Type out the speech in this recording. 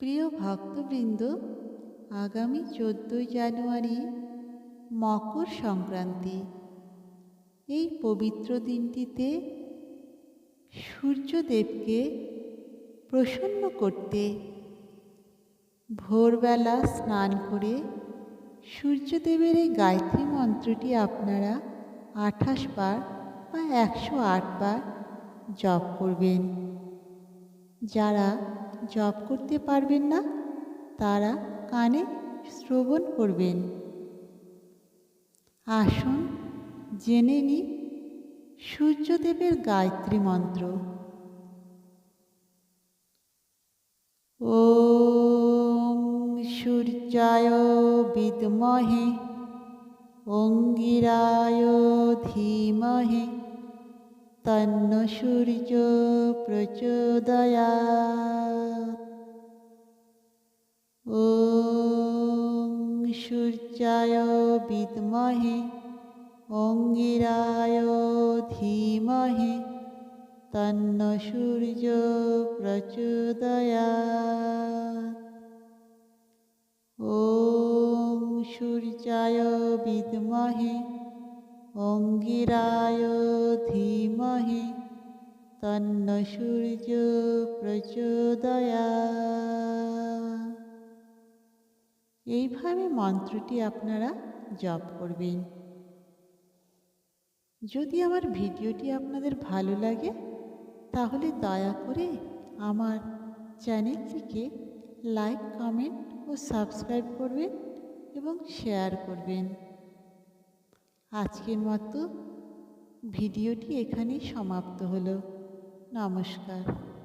প্রিয় ভক্তবৃন্দ, আগামী চোদ্দোই জানুয়ারি মকর সংক্রান্তি। এই পবিত্র দিনটিতে সূর্যদেবকে প্রসন্ন করতে ভোরবেলা স্নান করে সূর্যদেবের এই গায়ত্রী মন্ত্রটি আপনারা আঠাশ বার বা একশো আট বার জপ করবেন। যারা জপ করতে পারবেন না, তারা কানে শ্রবণ করবেন। আসুন, জেনে নি সূর্যদেবের গায়ত্রী মন্ত্র। ওম সূর্যায় বিদমহে, অঙ্গিরায় ধীমহে, তন্ন সূর্য প্রচোদয়াৎ ॐ সূর্যায় বিদ্মহে অঙ্গিরায় ধীমহে, তন্ন সূর্য প্রচোদয়াৎ ॐ সূর্যায় বিদ্মহে অঙ্গিরায় ধীমহে, তন্ন সূর্য প্রচোদয়াৎ এইভাবে মন্ত্রটি আপনারা জপ করবেন। যদি আমার ভিডিওটি আপনাদের ভালো লাগে, তাহলে দয়া করে আমার চ্যানেলটিকে লাইক, কমেন্ট ও সাবস্ক্রাইব করবেন এবং শেয়ার করবেন। আজকের মতো ভিডিওটি এখানেই সমাপ্ত হলো। নমস্কার।